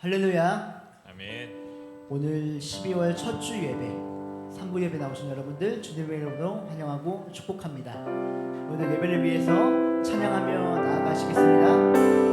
할렐루야. 아멘. 오늘 12월 첫 주 예배, 3부 예배 나오신 여러분들 주님의 이름으로 환영하고 축복합니다. 오늘 예배를 위해서 찬양하며 나아가시겠습니다.